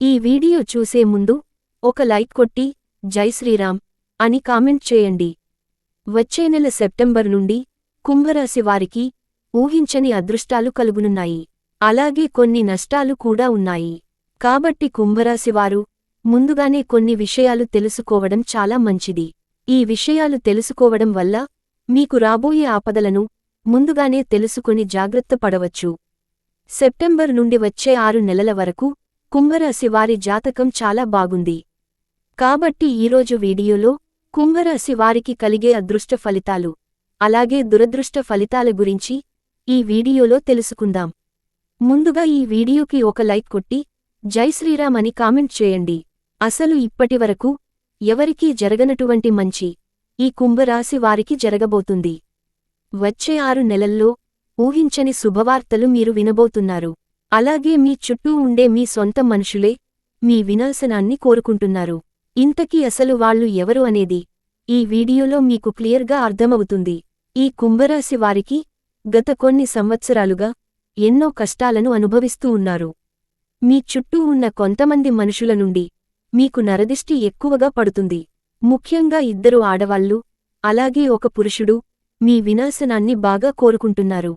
ఈ వీడియో చూసే ముందు ఒక లైక్ కొట్టి జై శ్రీరామ్ అని కామెంట్ చేయండి. వచ్చే నెల సెప్టెంబర్ నుండి కుంభరాశి వారికి ఊహించని అదృష్టాలు కలుగునున్నాయి. అలాగే కొన్ని నష్టాలు కూడా ఉన్నాయి. కాబట్టి కుంభరాశివారు ముందుగానే కొన్ని విషయాలు తెలుసుకోవడం చాలా మంచిది. ఈ విషయాలు తెలుసుకోవడం వల్ల మీకు రాబోయే ఆపదలను ముందుగానే తెలుసుకుని జాగ్రత్త పడవచ్చు. సెప్టెంబర్ నుండి వచ్చే ఆరు నెలల వరకు కుంభరాశి వారి జాతకం చాలా బాగుంది. కాబట్టి ఈరోజు వీడియోలో కుంభరాశి వారికి కలిగే అదృష్ట ఫలితాలు అలాగే దురదృష్ట ఫలితాల గురించి ఈ వీడియోలో తెలుసుకుందాం. ముందుగా ఈ వీడియోకి ఒక లైక్ కొట్టి జై శ్రీరామ్ అని కామెంట్ చేయండి. అసలు ఇప్పటివరకు ఎవరికీ జరగనటువంటి మంచి ఈ కుంభరాశి వారికి జరగబోతుంది. వచ్చే ఆరు నెలల్లో ఊహించని శుభవార్తలు మీరు వినబోతున్నారు. అలాగే మీ చుట్టూ ఉండే మీ సొంత మనుషులే మీ వినాశనాన్ని కోరుకుంటున్నారు. ఇంతకీ అసలు వాళ్ళు ఎవరు అనేది ఈ వీడియోలో మీకు క్లియర్గా అర్థమవుతుంది. ఈ కుంభరాశి వారికి గత కొన్ని సంవత్సరాలుగా ఎన్నో కష్టాలను అనుభవిస్తూ ఉన్నారు. మీ చుట్టూ ఉన్న కొంతమంది మనుషుల నుండి మీకు నరదిష్టి ఎక్కువగా పడుతుంది. ముఖ్యంగా ఇద్దరు ఆడవాళ్ళు అలాగే ఒక పురుషుడు మీ వినాశనాన్ని బాగా కోరుకుంటున్నారు.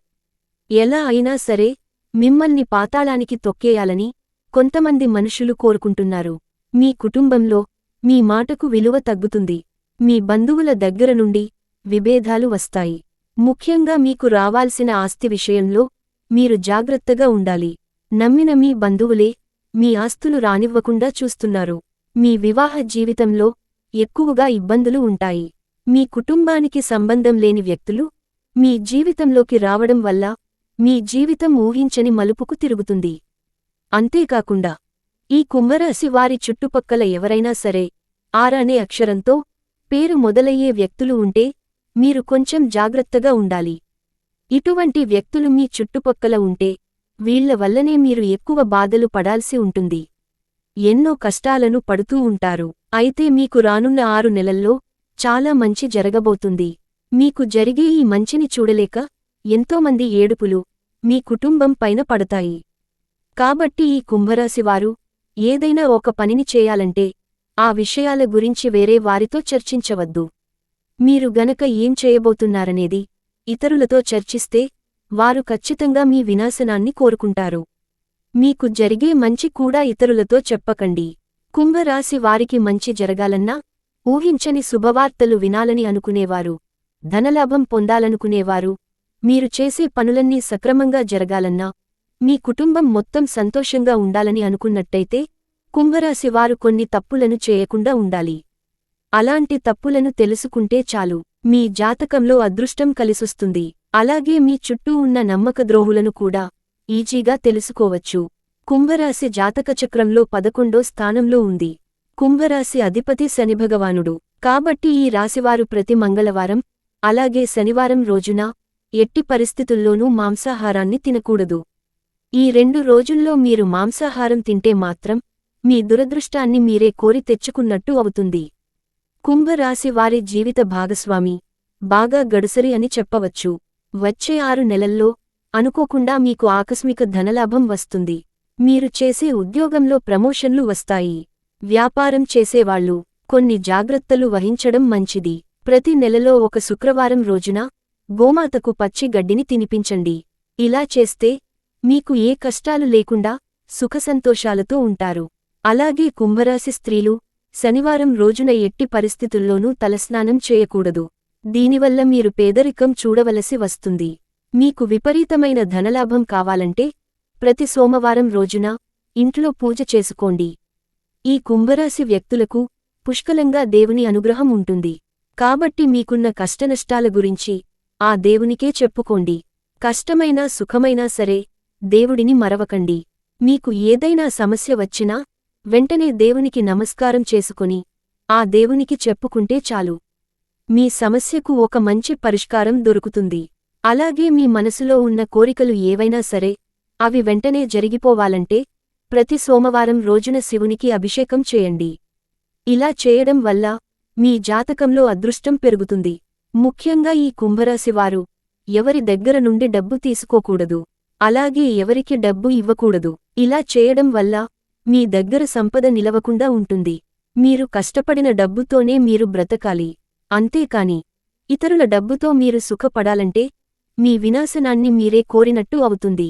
ఎలా అయినా సరే మిమ్మల్ని పాతాళానికి తొక్కేయాలని కొంతమంది మనుషులు కోరుకుంటున్నారు. మీ కుటుంబంలో మీ మాటకు విలువ తగ్గుతుంది. మీ బంధువుల దగ్గర నుండి విభేదాలు వస్తాయి. ముఖ్యంగా మీకు రావాల్సిన ఆస్తి విషయంలో మీరు జాగ్రత్తగా ఉండాలి. నమ్మిన మీ బంధువులే మీ ఆస్తులు రానివ్వకుండా చూస్తున్నారు. మీ వివాహ జీవితంలో ఎక్కువగా ఇబ్బందులు ఉంటాయి. మీ కుటుంబానికి సంబంధం లేని వ్యక్తులు మీ జీవితంలోకి రావడం వల్ల మీ జీవితం ఊహించని మలుపుకు తిరుగుతుంది. అంతేకాకుండా ఈ కుంభరాశి వారి చుట్టుపక్కల ఎవరైనా సరే ఆర్ అనే అక్షరంతో పేరు మొదలయ్యే వ్యక్తులు ఉంటే మీరు కొంచెం జాగ్రత్తగా ఉండాలి. ఇటువంటి వ్యక్తులు మీ చుట్టుపక్కల ఉంటే వీళ్ళ వల్లనే మీరు ఎక్కువ బాధలు పడాల్సి ఉంటుంది. ఎన్నో కష్టాలను పడుతూ ఉంటారు. అయితే మీకు రానున్న ఆరు నెలల్లో చాలా మంచి జరగబోతుంది. మీకు జరిగే ఈ మంచిని చూడలేక ఎంతోమంది ఏడుపులు మీ కుటుంబం పైన పడతాయి. కాబట్టి ఈ కుంభరాశివారు ఏదైనా ఒక పనిని చేయాలంటే ఆ విషయాల గురించి వేరే వారితో చర్చించవద్దు. మీరు గనక ఏం చేయబోతున్నారనేది ఇతరులతో చర్చిస్తే వారు ఖచ్చితంగా మీ వినాశనాన్ని కోరుకుంటారు. మీకు జరిగే మంచి కూడా ఇతరులతో చెప్పకండి. కుంభరాశి వారికి మంచి జరగాలన్నా ఊహించని శుభవార్తలు వినాలని అనుకునేవారు ధనలాభం పొందాలనుకునేవారు మీరు చేసే పనులన్నీ సక్రమంగా జరగాలన్నా మీ కుటుంబం మొత్తం సంతోషంగా ఉండాలని అనుకున్నట్టయితే కుంభరాశి వారు కొన్ని తప్పులను చేయకుండా ఉండాలి. అలాంటి తప్పులను తెలుసుకుంటే చాలు. మీ జాతకంలో అదృష్టం కలిసొస్తుంది. అలాగే మీ చుట్టూ ఉన్న నమ్మకద్రోహులను కూడా ఈజీగా తెలుసుకోవచ్చు. కుంభరాశి జాతకచక్రంలో పదకొండో స్థానంలో ఉంది. కుంభరాశి అధిపతి శనిభగవానుడు. కాబట్టి ఈ రాశివారు ప్రతి మంగళవారం అలాగే శనివారం రోజున ఎట్టి పరిస్థితుల్లోనూ మాంసాహారాన్ని తినకూడదు. ఈ రెండు రోజుల్లో మీరు మాంసాహారం తింటే మాత్రం మీ దురదృష్టాన్ని మీరే కోరి తెచ్చుకున్నట్టు అవుతుంది. కుంభరాశి వారి జీవిత భాగస్వామి బాగా గడుసరి అని చెప్పవచ్చు. వచ్చే ఆరు నెలల్లో అనుకోకుండా మీకు ఆకస్మిక ధనలాభం వస్తుంది. మీరు చేసే ఉద్యోగంలో ప్రమోషన్లు వస్తాయి. వ్యాపారం చేసేవాళ్ళు కొన్ని జాగ్రత్తలు వహించడం మంచిది. ప్రతి నెలలో ఒక శుక్రవారం రోజున గోమాతకు పచ్చి గడ్డిని తినిపించండి. ఇలా చేస్తే మీకు ఏ కష్టాలు లేకుండా సుఖసంతోషాలతో ఉంటారు. అలాగే కుంభరాశి స్త్రీలు శనివారం రోజున ఎట్టి పరిస్థితుల్లోనూ తలస్నానం చేయకూడదు. దీనివల్ల మీరు పేదరికం చూడవలసి వస్తుంది. మీకు విపరీతమైన ధనలాభం కావాలంటే ప్రతి సోమవారం రోజున ఇంట్లో పూజ చేసుకోండి. ఈ కుంభరాశి వ్యక్తులకు పుష్కలంగా దేవుని అనుగ్రహం ఉంటుంది. కాబట్టి మీకున్న కష్టనష్టాల గురించి ఆ దేవునికే చెప్పుకోండి. కష్టమైనా సుఖమైనా సరే దేవుడిని మరవకండి. మీకు ఏదైనా సమస్య వచ్చినా వెంటనే దేవునికి నమస్కారం చేసుకుని ఆ దేవునికి చెప్పుకుంటే చాలు. మీ సమస్యకు ఒక మంచి పరిష్కారం దొరుకుతుంది. అలాగే మీ మనసులో ఉన్న కోరికలు ఏవైనా సరే అవి వెంటనే జరిగిపోవాలంటే ప్రతి సోమవారం రోజున శివునికి అభిషేకం చేయండి. ఇలా చేయడం వల్ల మీ జాతకంలో అదృష్టం పెరుగుతుంది. ముఖ్యంగా ఈ కుంభరాశివారు ఎవరి దగ్గర నుండి డబ్బు తీసుకోకూడదు అలాగే ఎవరికి డబ్బు ఇవ్వకూడదు. ఇలా చేయడం వల్ల మీ దగ్గర సంపద నిలవకుండా ఉంటుంది. మీరు కష్టపడిన డబ్బుతోనే మీరు బ్రతకాలి. అంతేకాని ఇతరుల డబ్బుతో మీరు సుఖపడాలంటే మీ వినాశనాన్ని మీరే కోరినట్టు అవుతుంది.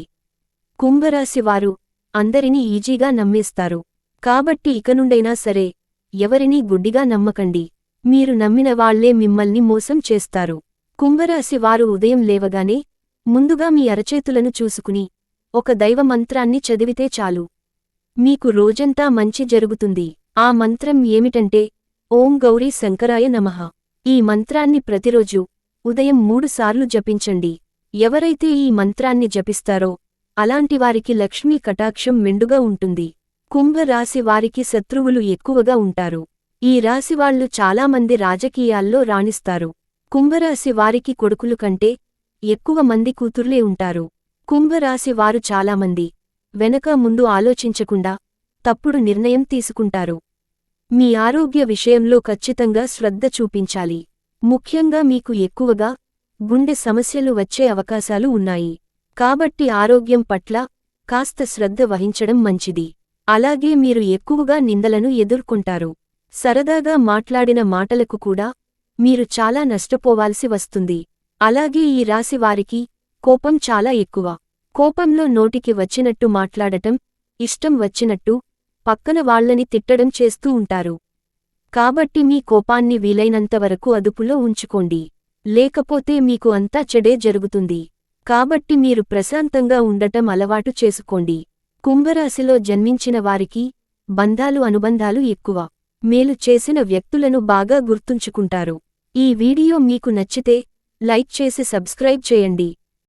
కుంభరాశివారు అందరినీ ఈజీగా నమ్మేస్తారు. కాబట్టి ఇకనుండైనా సరే ఎవరినీ గుడ్డిగా నమ్మకండి. మీరు నమ్మిన వాళ్ళే మిమ్మల్ని మోసం చేస్తారు. కుంభరాశి వారు ఉదయం లేవగానే ముందుగా మీ అరచేతులను చూసుకుని ఒక దైవ మంత్రాన్ని చదివితే చాలు. మీకు రోజంతా మంచి జరుగుతుంది. ఆ మంత్రం ఏమిటంటే ఓం గౌరీ శంకరాయ నమః. ఈ మంత్రాన్ని ప్రతిరోజు ఉదయం మూడుసార్లు జపించండి. ఎవరైతే ఈ మంత్రాన్ని జపిస్తారో అలాంటివారికి లక్ష్మీ కటాక్షం మెండుగా ఉంటుంది. కుంభరాశి వారికి శత్రువులు ఎక్కువగా ఉంటారు. ఈ రాశివాళ్ళు చాలామంది రాజకీయాల్లో రాణిస్తారు. కుంభరాశి వారికి కొడుకులు కంటే ఎక్కువ మంది కూతుర్లే ఉంటారు. కుంభరాశి వారు చాలామంది వెనక ముందు ఆలోచించకుండా తప్పుడు నిర్ణయం తీసుకుంటారు. మీ ఆరోగ్య విషయంలో ఖచ్చితంగా శ్రద్ధ చూపించాలి. ముఖ్యంగా మీకు ఎక్కువగా గుండె సమస్యలు వచ్చే అవకాశాలు ఉన్నాయి. కాబట్టి ఆరోగ్యం పట్ల కాస్త శ్రద్ధ వహించడం మంచిది. అలాగే మీరు ఎక్కువగా నిందలను ఎదుర్కొంటారు. సరదాగా మాట్లాడిన మాటలకు కూడా మీరు చాలా నష్టపోవాల్సి వస్తుంది. అలాగే ఈ రాశి వారికి కోపం చాలా ఎక్కువ. కోపంలో నోటికి వచ్చినట్టు మాట్లాడటం ఇష్టం వచ్చినట్టు పక్కన వాళ్ళని తిట్టడం చేస్తూ ఉంటారు. కాబట్టి మీ కోపాన్ని వీలైనంతవరకు అదుపులో ఉంచుకోండి. లేకపోతే మీకు అంతా చెడే జరుగుతుంది. కాబట్టి మీరు ప్రశాంతంగా ఉండటం అలవాటు చేసుకోండి. కుంభరాశిలో జన్మించిన వారికి బంధాలు అనుబంధాలు ఎక్కువ. మేలు చేసిన వ్యక్తులను బాగా గుర్తుంచుకుంటారు. ఈ వీడియో మీకు నచ్చితే లైక్ చేసి సబ్స్క్రైబ్ చేయండి.